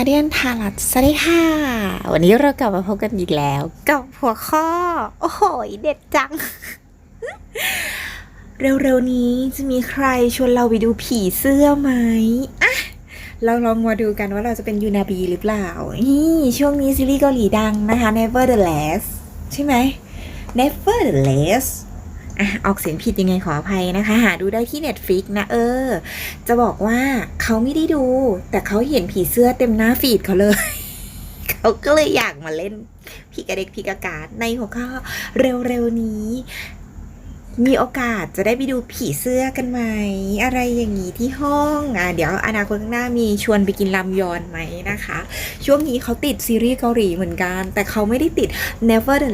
าเดียนทารัตสวัสดีค่ะ วันนี้เรากลับมาพบกันอีกแล้ว กับหัวข้อ โอ้โห เด็ดจัง เร็วๆนี้จะมีใครชวนเราไปดูผีเสื้อไหมอะเราลองมาดูกันว่าเราจะเป็นยูนาบีหรือเปล่า นี่ช่วงนี้ซีรีส์เกาหลีดังนะคะ Never the Last ใช่ไหม Never the Last อะออกเสียงผิดยังไงขออภัยนะคะ หาดูได้ที่ Netflix นะเออ จะบอกว่าเขาไม่ได้ดู แต่เขาเห็นผีเสื้อเต็มหน้าฟีดเขาเลย เขาก็เลยอยากมาเล่นพี่กระเด็กพี่กระกาดในหัวข้อเร็วๆนี้มีโอกาสจะได้ไปดูผีเสื้อกันไหม อะไรอย่างนี้ที่ห้องอะเดี๋ยวอนาคตข้างหน้ามีชวนไปกินลำยอนไหมนะคะ ช่วงนี้เขาติดซีรีส์เกาหลีเหมือนกัน แต่เขาไม่ได้ติด Never the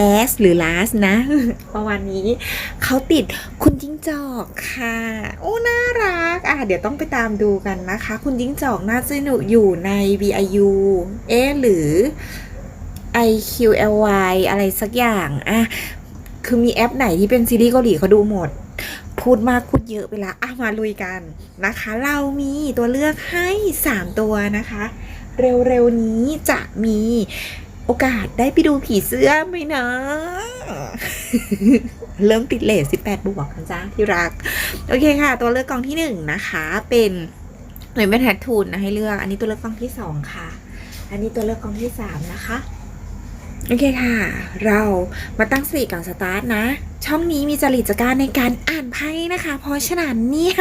last หรือ last นะประมาณนี้เขาติดคุณจิ้งจอกค่ะ โอ้น่ารัก อะเดี๋ยวต้องไปตามดูกันนะคะ คุณจิ้งจอกน่าจะนอยู่ใน VIU เอหรือ IQLY อะไรสักอย่างอะคือมีแอปไหนที่เป็นซีรีส์เกาหลีเขาดูหมด พูดมากพูดเยอะไปละอะมาลุยกันนะคะ เรามีตัวเลือกให้ 3 ตัวนะคะ เร็วๆนี้จะมี โอกาสได้ไปดูผีเสื้อไหมนะ เริ่มติดเลท18 บวกกันจ้าที่รัก โอเคค่ะ ตัวเลือกกองที่หนึ่งนะคะ เป็นหน่วยเป็นแททูนนะให้เลือก อันนี้ตัวเลือกกองที่สองค่ะ อันนี้ตัวเลือกกองที่สามนะคะโอเคค่ะ เรามาตั้งสติก่อนสตาร์ทนะ ช่องนี้มีจริตจักรในการอ่านไพ่นะคะ เพราะฉะนั้นเนี่ย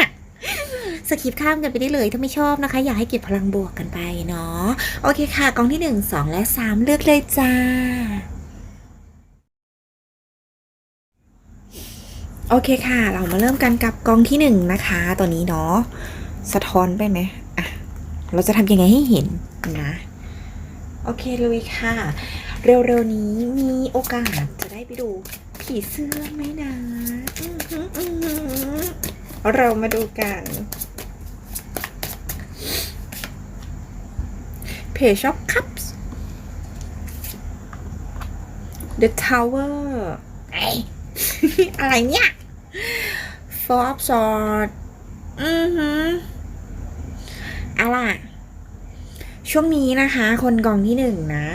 สกิปข้ามกันไปได้เลยถ้าไม่ชอบนะคะ อยากให้เก็บพลังบวกกันไปเนาะโอเคค่ะกองที่ 1 2 และ 3 เลือกเลยจ้า โอเคค่ะ เรามาเริ่มกันกับกองที่ 1 นะคะตัวนี้เนาะสะท้อนไปไหมอะเราจะทำยังไงให้เห็นนะโอเคเลยค่ะ เร็วๆนี้มีโอกาสจะได้ไปดูผีเสื้อไหมนะ เรามาดูกัน Page of Cups The Tower ไอ้อะไรเนี่ย Four of Swords อือหือเอาล่ะ ช่วงนี้นะคะ คนกองที่หนึ่งนะ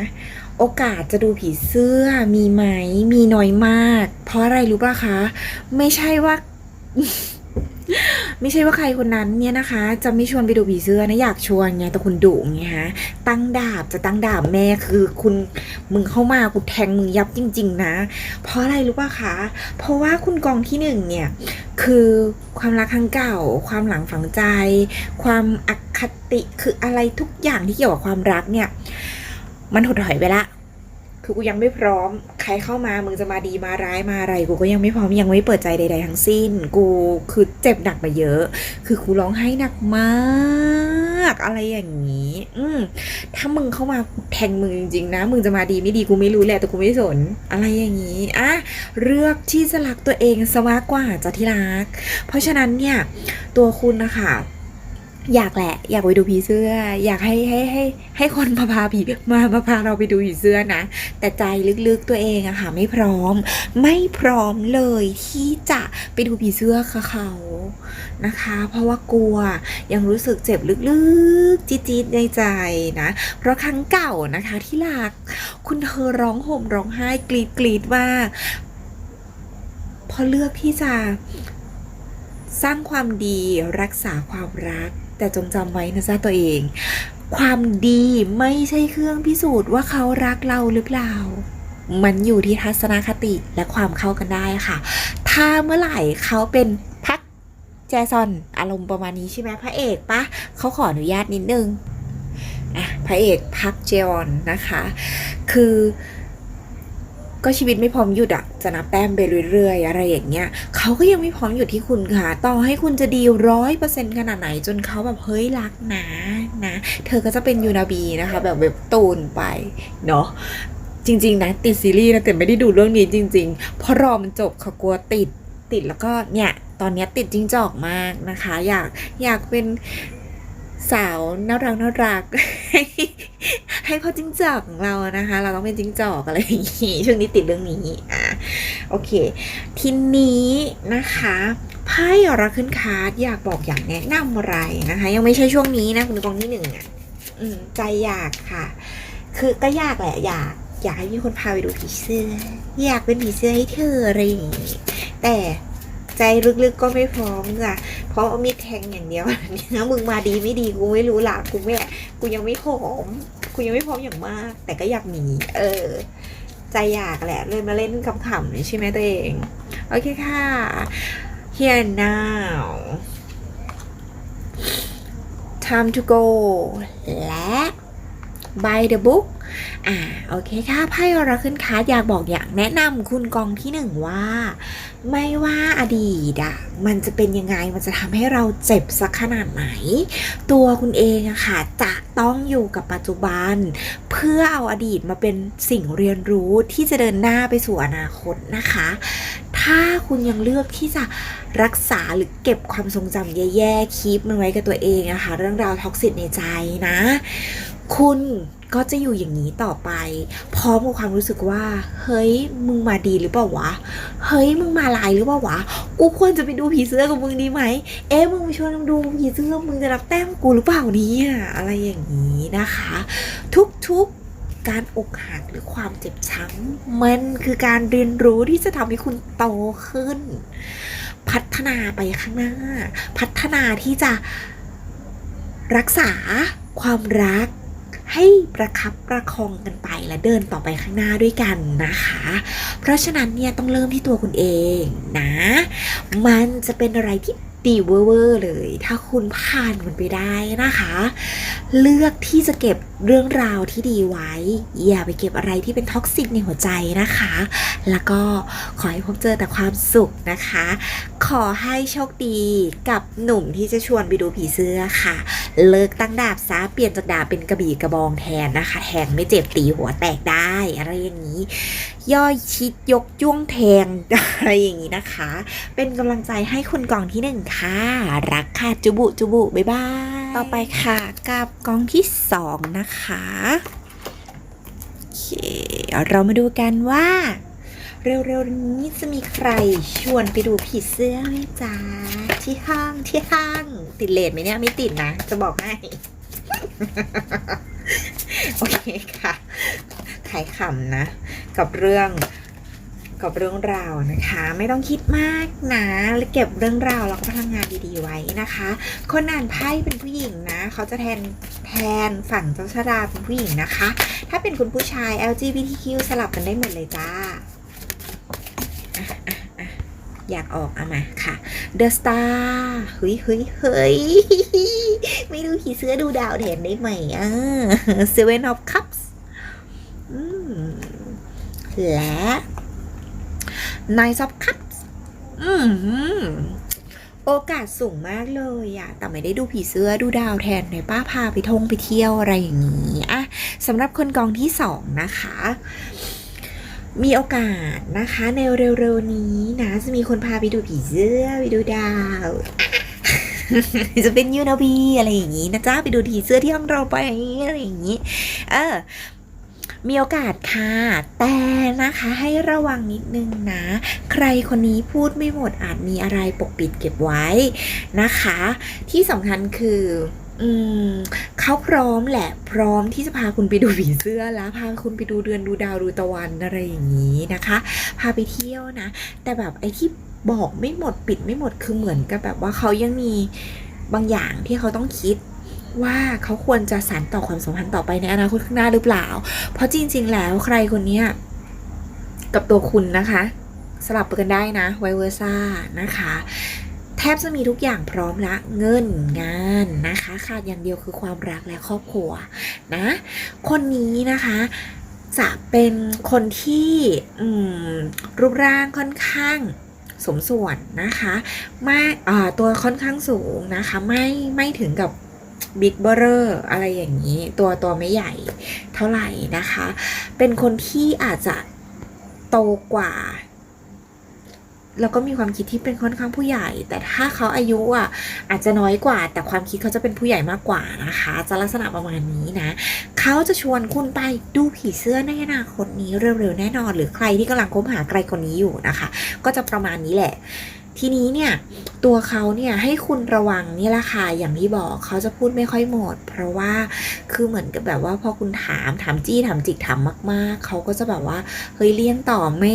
โอกาสจะดูผีเสื้อมีไหม มีน้อยมาก เพราะอะไรรู้ป่ะคะ ไม่ใช่ว่า ไม่ใช่ว่าใครคนนั้นเนี่ยนะคะ จะไม่ชวนไปดูผีเสื้อนะอยากชวนไงแต่คุณดุไงฮะตั้งดาบจะตั้งดาบแม่คือคุณมึงเข้ามากูแทงมึงยับจริง ๆ นะ เพราะอะไรรู้ป่ะคะ เพราะว่าคุณกองที่หนึ่งเนี่ยคือความรักครั้งเก่า ความหลังฝังใจ ความอคติคืออะไรทุกอย่างที่เกี่ยวกับความรักเนี่ย มันถดถอยไปละ คือกูยังไม่พร้อม ใครเข้ามามึงจะมาดีมาร้ายมาอะไร กูก็ยังไม่พร้อมยังไม่เปิดใจใด ๆ ทั้งสิ้น กูคือเจ็บหนักมาเยอะ คือกูร้องไห้หนักมาก อะไรอย่างนี้ อืมถ้ามึงเข้ามาแทงมึงจริงๆนะ มึงจะมาดีไม่ดีกูไม่รู้แหละแต่กูไม่สน อะไรอย่างนี้อะเลือกที่จะรักตัวเองซะมากกว่าจะที่รัก เพราะฉะนั้นเนี่ย ตัวคุณนะคะ อยากแหละ อยากไปดูผีเสื้อ อยากให้ให้ให้ให้คนมาพาผีมามาพาเราไปดูผีเสื้อนะ แต่ใจลึกๆตัวเองอะค่ะไม่พร้อม ไม่พร้อมเลยที่จะไปดูผีเสื้อกับเขานะคะ เพราะว่ากลัวยังรู้สึกเจ็บลึกๆจี๊ดๆในใจนะ เพราะครั้งเก่านะคะที่รักคุณเธอร้องห่มร้องไห้กรีดกรีดว่าพอเลือกที่จะสร้างความดีรักษาความรัก แต่จงจำไว้นะจ๊ะตัวเอง ความดีไม่ใช่เครื่องพิสูจน์ว่าเขารักเราหรือเปล่า มันอยู่ที่ทัศนคติและความเข้ากันได้ค่ะ ถ้าเมื่อไหร่เขาเป็นพักแจซอนอารมณ์ประมาณนี้ใช่ไหมพระเอกปะเขาขออนุญาตนิดนึงอะพระเอกพักเจออนนะคะ คือ ก็ชีวิตไม่พร้อมหยุดอะจะนับแต้มไปเรื่อยๆ อะไรอย่างเงี้ยเขาก็ยังไม่พร้อมหยุดที่คุณค่ะ ต่อให้คุณจะดีร้อยเปอร์เซ็นต์ขนาดไหน จนเขาแบบเฮ้ยรักนะนะ เธอก็จะเป็นยูนาบีนะคะ แบบแบบตูนไปเนาะจริง ๆ นะ ติดซีรีส์นะแต่ไม่ได้ดูเรื่องนี้จริง ๆ เพราะรอมันจบค่ะกลัวติดติดแล้วก็เนี่ย ตอนเนี้ยติดจริงจอกมากนะคะ อยากอยากเป็น สาวน่ารักน่ารักให้ให้พ่อจิ้งจอกของเรานะคะ เราต้องเป็นจิ้งจอกอะไรอย่างงี้ช่วงนี้ติดเรื่องนี้อะโอเค ทีนี้นะคะไพไพ่รักขึ้นคาร์ดอยากบอกอยากแนะนำอะไรนะคะ ยังไม่ใช่ช่วงนี้นะคุณกองที่หนึ่งอะใจอยากค่ะ คือก็อยากแหละอยากอยากให้มีคนพาไปดูผีเสื้อ อยากเป็นผีเสื้อให้เธออะไรอย่างงี้แต่ ใจลึกๆก็ไม่พร้อมจ้ะเพราะมีแทงอย่างเดียวเนี่ยมึงมาดีไม่ดีกูไม่รู้ละกูไม่กูยังไม่พร้อมกูยังไม่พร้อมอย่างมาก แต่ก็อยากมี เออ ใจอยากแหละ เลยมาเล่นขำๆใช่ไหมตัวเอง โอเคค่ะ here now time to go และ by the book อ่า โอเคค่ะ ไพ่เราขึ้นค้าอยากบอกอย่ากแนะนำคุณกองที่หนึ่งว่า ไม่ว่าอดีตอะมันจะเป็นยังไงมันจะทำให้เราเจ็บสักขนาดไหน ตัวคุณเองอะค่ะจะต้องอยู่กับปัจจุบัน เพื่อเอาอดีตมาเป็นสิ่งเรียนรู้ที่จะเดินหน้าไปสู่อนาคตนะคะ ถ้าคุณยังเลือกที่จะรักษาหรือเก็บความทรงจำแย่ๆคีปมันไว้กับตัวเองนะคะเรื่องราวท็อกซิตในใจนะ คุณ ก็จะอยู่อย่างนี้ต่อไป พร้อมกับความรู้สึกว่า เฮ้ย มึงมาดีหรือเปล่าวะ เฮ้ย มึงมาลายหรือเปล่าวะ กูควรจะไปดูผีเสื้อกับมึงดีไหม เอ๊ะ มึงไปชวนมึงดูผีเสื้อ มึงจะรับแต้มกูหรือเปล่านี่อะไรอย่างนี้นะคะ ทุกๆการอกหักหรือความเจ็บช้ำมันคือการเรียนรู้ที่จะทำให้คุณโตขึ้น พัฒนาไปข้างหน้า พัฒนาที่จะรักษาความรัก ให้ประคับประคองกันไปและเดินต่อไปข้างหน้าด้วยกันนะคะ เพราะฉะนั้นเนี่ยต้องเริ่มที่ตัวคุณเองนะ มันจะเป็นอะไรที่ดีเวอร์เลย ถ้าคุณผ่านมันไปได้นะคะ เลือกที่จะเก็บ เรื่องราวที่ดีไว้ อย่าไปเก็บอะไรที่เป็นท็อกซิกในหัวใจนะคะ แล้วก็ขอให้พบเจอแต่ความสุขนะคะ ขอให้โชคดีกับหนุ่มที่จะชวนไปดูผีเสื้อค่ะ เลิกตั้งดาบซะเปลี่ยนจากดาบเป็นกระบี่กระบองแทนนะคะแทงไม่เจ็บตีหัวแตกได้อะไรอย่างนี้ ย่อยชิดยกจ้วงแทงอะไรอย่างนี้นะคะ เป็นกำลังใจให้คุณกองที่หนึ่งค่ะ รักค่ะจุบุจุบุบ๊ายบาย ต่อไปค่ะกับกองที่สองนะคะโอเคเรามาดูกันว่า เร็วๆนี้จะมีใครชวนไปดูผีเสื้อไหมจ๊ะที่ห้างที่ห้างติดเลทไหมเนี่ยไม่ติดนะ จะบอกให้ โอเคค่ะขายขำนะ กับเรื่อง กับเรื่องราวนะคะ ไม่ต้องคิดมากนะเก็บเรื่องราวแล้วก็พลังงานดีๆไว้นะคะ คนอ่านไพ่เป็นผู้หญิงนะ เขาจะแทนแทนฝั่งเจ้าชะดาเป็นผู้หญิงนะคะ ถ้าเป็นคุณผู้ชาย LGBTQ สลับกันได้หมดเลยจ้าอยากออกเอามาค่ะ The Star เฮ้ยเฮ้ยเฮ้ยไม่ดูผีเสื้อดูดาวแทนได้ไหมอะ Seven of Cups และ Nine of Cups อืมโอกาสสูงมากเลยอะแต่ไม่ได้ดูผีเสื้อดูดาวแทนในป้าพาไปท่องไปเที่ยวอะไรอย่างนี้อะสำหรับคนกองที่สองนะคะ มีโอกาสนะคะ ในเร็วๆนี้นะ จะมีคนพาไปดูผีเสื้อไปดูดาวจะเป็นยูนาบีอะไรอย่างนี้นะจ๊ะไปดูผีเสื้อที่ห้องเราไปอะไรอย่างนี้ เออ มีโอกาสค่ะ แต่นะคะให้ระวังนิดนึงนะ ใครคนนี้พูดไม่หมดอาจมีอะไรปกปิดเก็บไว้นะคะ ที่สำคัญคืออืมเขาพร้อมแหละพร้อมที่จะพาคุณไปดูผีเสื้อแล้วพาคุณไปดูเดือนดูดาวดูตะวันอะไรอย่างนี้นะคะ พาไปเที่ยวนะ แต่แบบไอ้ที่บอกไม่หมดปิดไม่หมดคือเหมือนกับแบบว่าเขายังมีบางอย่างที่เขาต้องคิด ว่าเขาควรจะสานต่อความสัมพันธ์ต่อไปในอนาคตข้างหน้าหรือเปล่า เพราะจริง ๆ แล้วใครคนเนี้กับตัวคุณนะคะ สลับกันได้นะไวเวอร์ซ่านะคะ แทบจะมีทุกอย่างพร้อมละเงินงานนะคะ ขาดอย่างเดียวคือความรักและครอบครัวนะ คนนี้นะคะจะเป็นคนที่รูปร่างค่อนข้างสมส่วนนะคะ ไม่ตัวค่อนข้างสูงนะคะ ไม่ไม่ถึงกับ บิ๊กเบอร์อะไรอย่างนี้ ตัวตัวไม่ใหญ่เท่าไหร่นะคะ เป็นคนที่อาจจะโตกว่าแล้วก็มีความคิดที่เป็นค่อนข้างผู้ใหญ่ แต่ถ้าเขาอายุอะอาจจะน้อยกว่า แต่ความคิดเขาจะเป็นผู้ใหญ่มากกว่านะคะ จะลักษณะประมาณนี้นะ เขาจะชวนคุณไปดูผีเสื้อในอนาคตนี้เร็วๆแน่นอน หรือใครที่กำลังคบหาใครคนนี้อยู่นะคะ ก็จะประมาณนี้แหละ ทีนี้เนี่ย ตัวเขาเนี่ยให้คุณระวังนี่แหละค่ะอย่างที่บอกเขาจะพูดไม่ค่อยหมด เพราะว่าคือเหมือนกับแบบว่าพอคุณถามถามจี้ถามจิกถามมาก ๆ เขาก็จะแบบว่าเฮ้ยเลี่ยงตอบไม่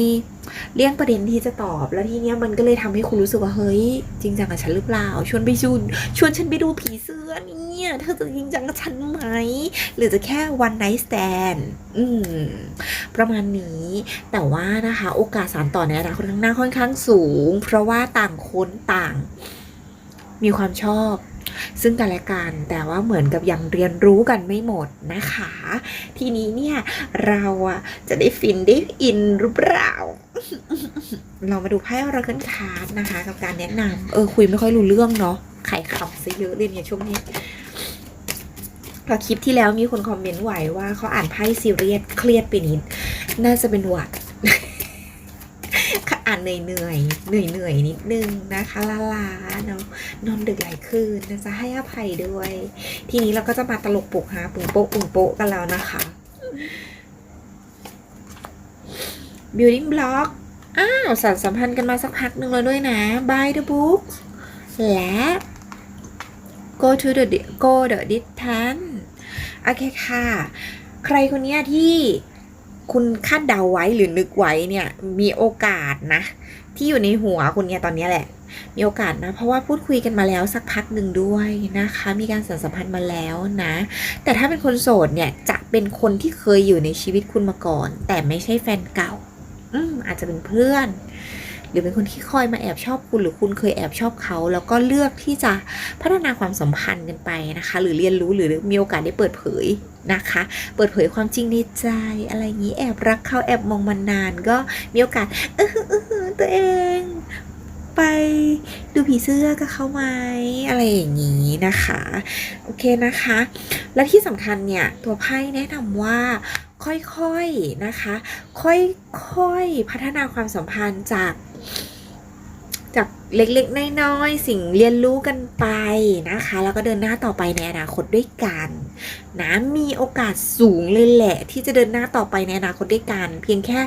เลี่ยงประเด็นที่จะตอบ แล้วทีเนี้ยมันก็เลยทำให้คุณรู้สึกว่าเฮ้ยจริงจังกับฉันหรือเปล่า ชวนไปชุนชวนฉันไปดูผีเสื้อเนี่ยเธอจะจริงจังกับฉันไหม หรือจะแค่ one night stand อืมประมาณนี้แต่ว่านะคะ โอกาสสานต่อในอนาคตข้างหน้าค่อนข้างสูง เพราะว่าต่างคนต่างมีความชอบ ซึ่งกันและกันแต่ว่าเหมือนกับยังเรียนรู้กันไม่หมดนะคะ ทีนี้เนี่ยเราอะจะได้ฟินได้อินหรือเปล่าเรามาดูไพ่อราเคิลคาร์ดนะคะ กับการแนะนำเออคุยไม่ค่อยรู้เรื่องเนาะไข่ขับซะเยอะเลยเนี่ยช่วงนี้พราะคลิปที่แล้วมีคนคอมเมนต์ไหวว่าเขาอ่านไพ่ซีเรียสเครียดไปนิด น่าจะเป็นหวัด อ่านเหนื่อยเหนื่อยเหนื่อยเหนื่อยนิดนึงนะคะลาลาเนาะนอนดึกหลายคืนนะจะให้อภัยด้วย ทีนี้เราก็จะมาตลกปุกฮาปุงโป๊ะปุ่งโป๊ะกันแล้วนะคะ building block อ้าวสานสัมพันธ์กันมาสักพักหนึ่งแล้วด้วยนะ buy the book และ go to the go the distance โอเคค่ะ ใครคนเนี้ยที่ คุณคาดเดาไว้หรือนึกไว้เนี่ยมีโอกาสนะ ที่อยู่ในหัวคุณเนี่ยตอนนี้แหละ มีโอกาสนะ เพราะว่าพูดคุยกันมาแล้วสักพักหนึ่งด้วยนะคะ มีการสันสัมพันธ์มาแล้วนะ แต่ถ้าเป็นคนโสดเนี่ยจะเป็นคนที่เคยอยู่ในชีวิตคุณมาก่อน แต่ไม่ใช่แฟนเก่า อืมอาจจะเป็นเพื่อน หรือเป็นคนที่คอยมาแอบชอบคุณหรือคุณเคยแอบชอบเขา แล้วก็เลือกที่จะพัฒนาความสัมพันธ์กันไปนะคะ หรือเรียนรู้หรือมีโอกาสได้เปิดเผยนะคะ เปิดเผยความจริงในใจ อะไรอย่างนี้แอบรักเขาแอบมองมานานก็มีโอกาสเออเออตัวเองไปดูผีเสื้อกับเขาไหมอะไรอย่างนี้นะคะ โอเคนะคะ และที่สำคัญเนี่ย ตัวไพ่แนะนำว่าค่อยๆนะคะ ค่อยๆพัฒนาความสัมพันธ์จาก จากเล็กๆ น้อยๆ สิ่งเรียนรู้กันไปนะคะ แล้วก็เดินหน้าต่อไปในอนาคตด้วยกันนะมีโอกาสสูงเลยแหละ ที่จะเดินหน้าต่อไปในอนาคตด้วยกัน เพียงแค่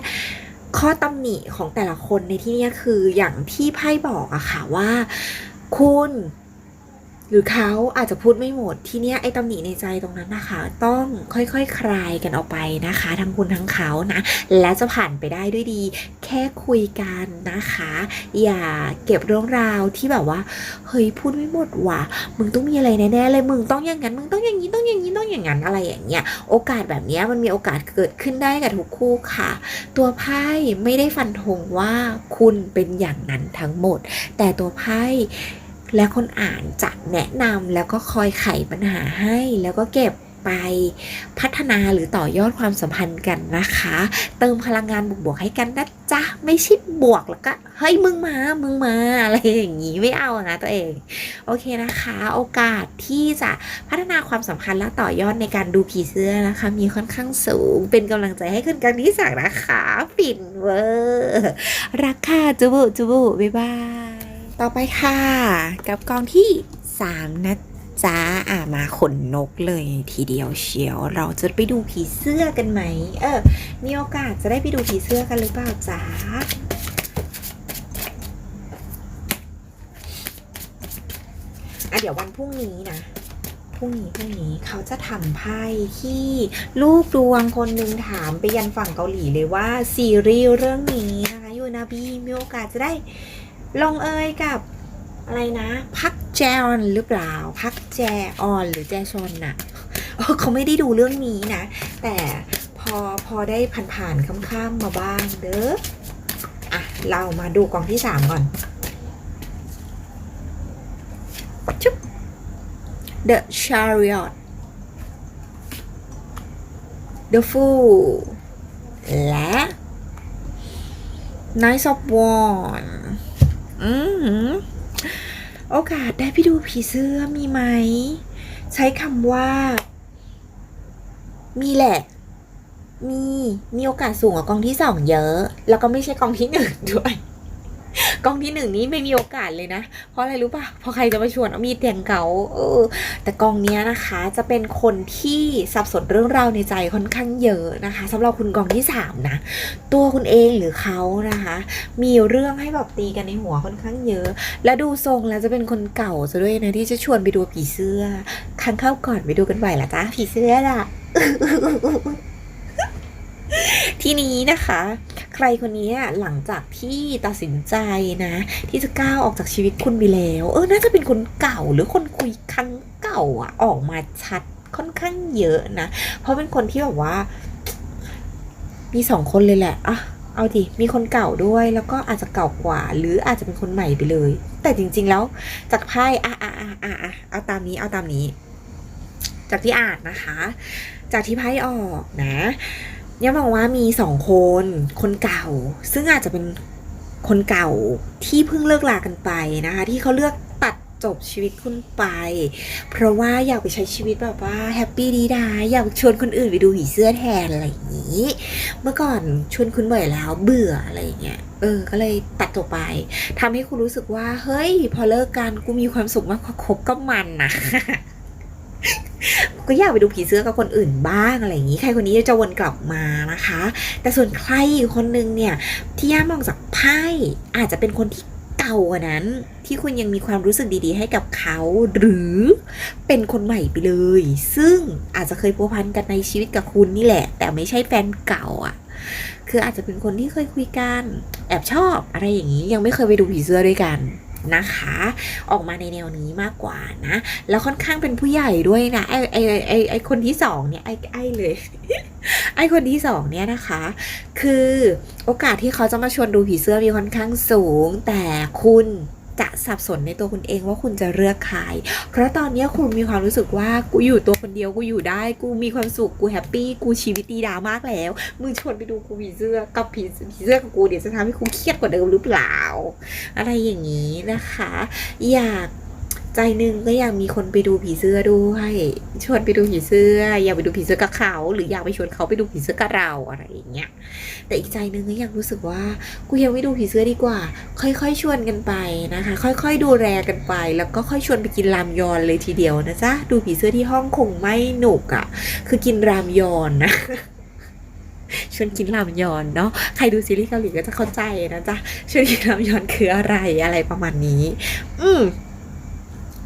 ข้อตำหนิของแต่ละคนในที่นี้คืออย่างที่ไพ่บอกอะค่ะว่า คุณ หรือเขาอาจจะพูดไม่หมดที่เนี้ยไอ้ตำหนิในใจตรงนั้นนะคะ ต้องค่อยๆคคลายกันออกไปนะคะ ทั้งคุณทั้งเขานะ และจะผ่านไปได้ด้วยดี แค่คุยกันนะคะ อย่าเก็บเรื่องราวที่แบบว่าเฮ้ยพูดไม่หมดว่ะมึงต้องมีอะไรแน่ๆเลยมึงต้องอย่างนั้นมึงต้องอย่างนี้ต้องอย่างนี้ต้องอย่างนั้นอะไรอย่างเงี้ยโอกาสแบบเนี้ยมันมีโอกาสเกิดขึ้นได้กับทุกคู่ค่ะ ตัวไพ่ไม่ได้ฟันธงว่าคุณเป็นอย่างนั้นทั้งหมด แต่ตัวไพ่ และคนอ่านจะแนะนำแล้วก็คอยไขปัญหาให้แล้วก็เก็บไปพัฒนาหรือต่อยอดความสัมพันธ์กันนะคะ เติมพลังงานบวกๆให้กันนะจ๊ะ ไม่ใช่บวกแล้วก็เฮ้ยมึงมามึงมาอะไรอย่างนี้ไม่เอานะตัวเอง โอเคนะคะ โอกาสที่จะพัฒนาความสัมพันธ์และต่อยอดในการดูผีเสื้อนะคะ มีค่อนข้างสูงเป็นกำลังใจให้คุณกันนิสักนะคะฟินเวอร์รักค่ะจุบุจุบุบ๊ายบาย ต่อไปค่ะ กับกองที่ 3 นะจ๊ะอ่ามาขนนกเลยทีเดียวเชียว เราจะไปดูผีเสื้อกันไหม เออ มีโอกาสจะได้ไปดูผีเสื้อกันหรือเปล่าจ๊ะอะเดี๋ยววันพรุ่งนี้นะพรุ่งนี้พรุ่งนี้เขาจะทำไพ่ที่ลูกดวงคนหนึ่งถามไปยันฝั่งเกาหลีเลยว่าซีรีส์เรื่องนี้นะคะยูนาบีมีโอกาสจะได้ ลงเอยกับอะไรนะ พักแจออนหรือเปล่า พักแจออนหรือแจชอนน่ะเขาไม่ได้ดูเรื่องนี้นะ แต่พอพอได้ผ่านๆค่ำๆมาบ้างเด้ออะเรามาดูกองที่สามก่อนชุบ The Chariot The Fool และ Knights of Wands อืมโอกาสได้ไปดูผีเสื้อมีไหม ใช้คำว่า มีแหละ มี มีโอกาสสูงกว่ากองที่สองเยอะ แล้วก็ไม่ใช่กองที่หนึ่งด้วย กองที่หนึ่งนี้ไม่มีโอกาสเลยนะ เพราะอะไรรู้ป่ะ เพราะใครจะมาชวนเอามีดแทงเขาเออ แต่กองเนี้ยนะคะ จะเป็นคนที่สับสนเรื่องราวในใจค่อนข้างเยอะนะคะสำหรับคุณกองที่สามนะ ตัวคุณเองหรือเขานะคะ มีเรื่องให้แบบตีกันในหัวค่อนข้างเยอะ และดูทรงแล้วจะเป็นคนเก่าซะด้วยนะที่จะชวนไปดูผีเสื้อครั้งเข้าก่อนไปดูกันไหวละจ้าผีเสื้อล่ะ ทีนี้นะคะ ใครคนนี้หลังจากที่ตัดสินใจนะ ที่จะก้าวออกจากชีวิตคุณไปแล้ว เออ น่าจะเป็นคนเก่าหรือคนคุยครั้งเก่าอะออกมาชัดค่อนข้างเยอะนะ เพราะเป็นคนที่แบบว่า มีสองคนเลยแหละอะเอาดิมีคนเก่าด้วยแล้วก็อาจจะเก่ากว่า หรืออาจจะเป็นคนใหม่ไปเลย แต่จริง ๆ แล้วจากไพ่อะอะอะอะอะเอาตามนี้เอาตามนี้ จากที่อ่านนะคะ จากที่ไพ่ออกนะ ยังบอกว่ามีสองคน คนเก่า ซึ่งอาจจะเป็นคนเก่าที่เพิ่งเลิกลากันไปนะคะ ที่เขาเลือกตัดจบชีวิตคุณไป เพราะว่าอยากไปใช้ชีวิตแบบว่าแฮปปี้ดีดาอยากชวนคนอื่นไปดูผีเสื้อแทนอะไรอย่างนี้ เมื่อก่อนชวนคุณบ่อยแล้วเบื่ออะไรอย่างเงี้ยเออ ก็เลยตัดจบไปทำให้คุณรู้สึกว่า เฮ้ย พอเลิกกันกูมีความสุขมากกว่าคบกับมันนะ ก็อยากไปดูผีเสื้อกับคนอื่นบ้างอะไรอย่างนี้ ใครคนนี้จะวนกลับมานะคะ แต่ส่วนใครคนนึงเนี่ยที่ย่ามองจากไพ่อาจจะเป็นคนที่เก่ากว่านั้น ที่คุณยังมีความรู้สึกดีๆ ให้กับเขา หรือเป็นคนใหม่ไปเลย ซึ่งอาจจะเคยพัวพันกันในชีวิตกับคุณนี่แหละ แต่ไม่ใช่แฟนเก่าอะคืออาจจะเป็นคนที่เคยคุยกัน แอบชอบอะไรอย่างนี้ยังไม่เคยไปดูผีเสื้อด้วยกัน นะคะ ออกมาในแนวนี้มากกว่านะ แล้วค่อนข้างเป็นผู้ใหญ่ด้วยนะไอไอไอไอคนที่สองเนี่ยไอไอเลยไอคนที่สองเนี่ยนะคะ คือโอกาสที่เขาจะมาชวนดูผีเสื้อมีค่อนข้างสูง แต่คุณ จะสับสนในตัวคุณเองว่าคุณจะเลือกใคร เพราะตอนนี้คุณมีความรู้สึกว่ากูอยู่ตัวคนเดียวกูอยู่ได้ กูมีความสุขกูแฮปปี้กูชีวิตดีดามากแล้วมึงชวนไปดูกูผีเสื้อกับผีผีเสื้อกับกูเดี๋ยวจะทำให้กูเครียดกว่าเดิมหรือเปล่า อะไรอย่างนี้นะคะ อยาก ใจหนึ่งก็อยากมีคนไปดูผีเสื้อด้วยชวนไปดูผีเสื้อ อยากไปดูผีเสื้อกับเขา หรืออยากไปชวนเขาไปดูผีเสื้อกับเราอะไรอย่างเงี้ยแต่อีกใจหนึ่งก็ยากรู้สึกว่ากูยังไม่ดูผีเสื้อดีกว่า ค่อยๆ ชวนกันไปนะคะ ค่อย ๆ ดูแลกันไป แล้วก็ค่อยชวนไปกินรามยอนเลยทีเดียวนะจ๊ะดูผีเสื้อที่ห้องคงไม่หนุกอะ่ะ คือกินรามยอนนะชวนกินรามยอนเนาะใครดูซีรีส์เกาหลีก็จะเข้าใจนะจ๊ะชวนกินรามยอนคืออะไรอะไรประมาณนี้ อืม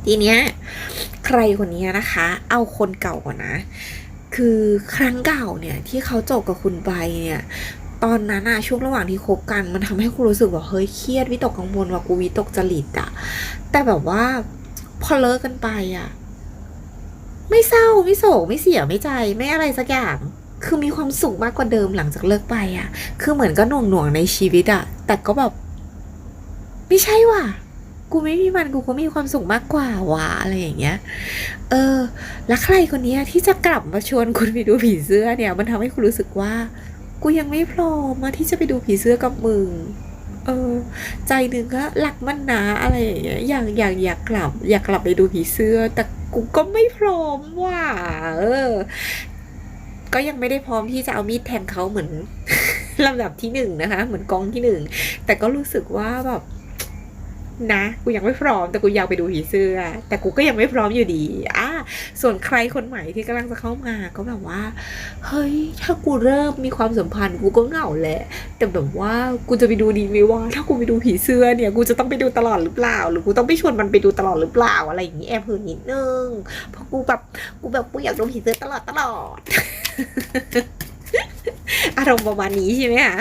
ทีเนี้ยใครคนนี้นะคะ เอาคนเก่าก่อนนะ คือครั้งเก่าเนี่ยที่เขาจบกับคุณไปเนี่ยตอนนั้นอะช่วงระหว่างที่คบกันมันทำให้กูรู้สึกว่าเฮ้ยเครียดวิตกกังวลว่ากูวิตกจริตอะแต่แบบว่าพอเลิกกันไปอะไม่เศร้าไม่โศกไม่เสียไม่ใจไม่อะไรสักอย่างคือมีความสุขมากกว่าเดิมหลังจากเลิกไปอะคือเหมือนก็หน่วงหน่วงในชีวิตอะแต่ก็แบบ ไม่ใช่ว่ะ กูไม่มีมันกูก็มีความสุขมากกว่าว่ะอะไรอย่างเงี้ย เออ แล้วใครคนนี้ที่จะกลับมาชวนคุณไปดูผีเสื้อเนี่ย มันทำให้คุณรู้สึกว่า กูยังไม่พร้อมที่จะไปดูผีเสื้อกับมึงเออ ใจหนึ่งก็รักมันหนะอะไรอย่างเงี้ยอยากอยากอยากกลับ อยากกลับไปดูผีเสื้อ แต่กูก็ไม่พร้อมว่ะเออ ก็ยังไม่ได้พร้อมที่จะเอามีดแทงเขาเหมือนลำดับที่หนึ่งนะคะ เหมือนกองที่หนึ่งแต่ก็รู้สึกว่าแบบ นะ กูยังไม่พร้อม แต่กูอยากไปดูผีเสื้อ แต่กูก็ยังไม่พร้อมอยู่ดีอะส่วนใครคนใหม่ที่กำลังจะเข้ามาก็แบบว่า เฮ้ย ถ้ากูเริ่มมีความสัมพันธ์กูก็เหงาแหละ แต่แบบว่ากูจะไปดูดีไหมว่า ถ้ากูไปดูผีเสื้อเนี่ย กูจะต้องไปดูตลอดหรือเปล่า หรือกูต้องไปชวนมันไปดูตลอดหรือเปล่าอะไรอย่างนี้แอบเพิ่นิดนึง เพราะกูแบบกูแบบกูอยากดูผีเสื้อตลอดตลอด อารมณ์ประมาณนี้ใช่ไหมคะ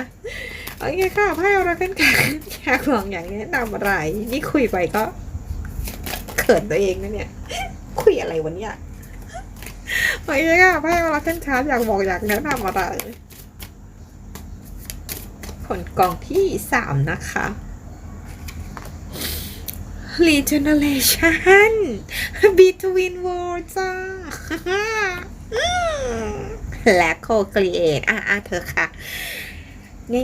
โอเคค่ะไพ่เอาละกันค่ะอยากลองอย่างแนะนำอะไร นี่คุยไปก็เขินตัวเองนะเนี่ย คุยอะไรวะเนี่ยโอเคค่ะไพ่เอาละกันค่ะอยากบอกอยากแนะนำอะไรผลกล่องที่สามนะคะ Regeneration Between Worlds จ้าและ Co-create อะอะเธอค่ะ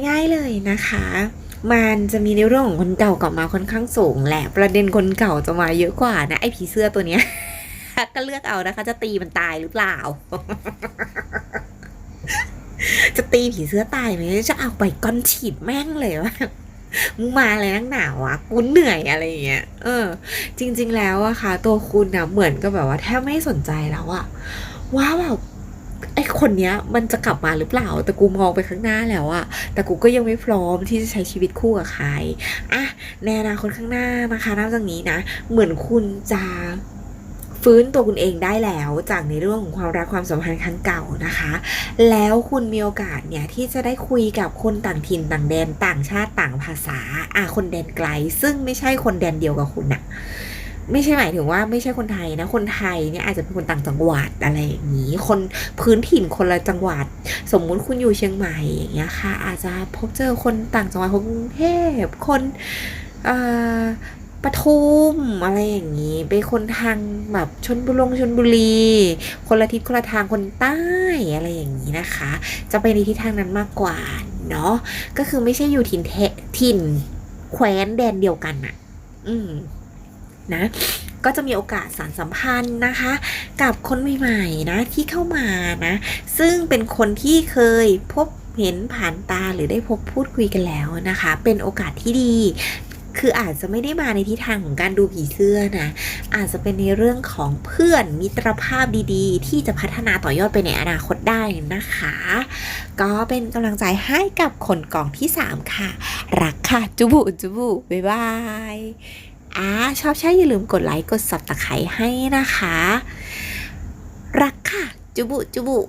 ง่าย ๆเลยนะคะ มันจะมีในเรื่องของคนเก่ากลับมาค่อนข้างสูงแหละประเด็นคนเก่าจะมาเยอะกว่านะไอ้ผีเสื้อตัวเนี้ยก็เลือกเอานะคะ จะตีมันตายหรือเปล่า จะตีผีเสื้อตายไหมจะเอาไปก้อนฉีดแม่งเลยวะมึงมาอะไรนักหนาวะกูเหนื่อยอะไรอย่างเงี้ย เออ จริง ๆ แล้วอะค่ะ ตัวคุณอะเหมือนกับแบบว่าแทบไม่สนใจแล้วอะว่าแบบ ไอ้คนเนี้ยมันจะกลับมาหรือเปล่า แต่กูมองไปข้างหน้าแล้วอะแต่กูก็ยังไม่พร้อมที่จะใช้ชีวิตคู่กับใครอะในอนาคตข้างหน้านะคะนับจากนี้นะ เหมือนคุณจะฟื้นตัวคุณเองได้แล้วจากในเรื่องของความรักความสัมพันธ์ครั้งเก่านะคะ แล้วคุณมีโอกาสเนี่ยที่จะได้คุยกับคนต่างถิ่นต่างแดนต่างชาติต่างภาษาอะคนแดนไกล ซึ่งไม่ใช่คนแดนเดียวกับคุณอะ ไม่ใช่หมายถึงว่าไม่ใช่คนไทยนะ คนไทยเนี่ยอาจจะเป็นคนต่างจังหวัดอะไรอย่างนี้ คนพื้นถิ่นคนละจังหวัด สมมุติคุณอยู่เชียงใหม่อย่างเงี้ยค่ะ อาจจะพบเจอคนต่างจังหวัดคนกรุงเทพคนปทุมอะไรอย่างนี้ เป็นคนทางแบบชนบุรีชนบุรี คนละทิศคนละทางคนใต้อะไรอย่างนี้นะคะ จะไปในทิศทางนั้นมากกว่าเนาะก็คือไม่ใช่อยู่ถิ่นเทถิ่นแคว้นแดนเดียวกันอะอืม นะก็จะมีโอกาสสารสัมพันธ์นะคะ กับคนใหม่ๆนะที่เข้ามานะซึ่งเป็นคนที่เคยพบเห็นผ่านตาหรือได้พบพูดคุยกันแล้วนะคะ เป็นโอกาสที่ดีคืออาจจะไม่ได้มาในทิศทางของการดูผีเสื้อนะ อาจจะเป็นในเรื่องของเพื่อนมิตรภาพดีๆ ที่จะพัฒนาต่อยอดไปในอนาคตได้นะคะ ก็เป็นกำลังใจให้กับคนกล่องที่ 3 ค่ะ รักค่ะ จุบุจุบุบ๊ายบาย อ่าชอบใช่อย่าลืมกดไลค์กดสับตะไคร้ให้นะคะ รักค่ะ จุบุจุบุ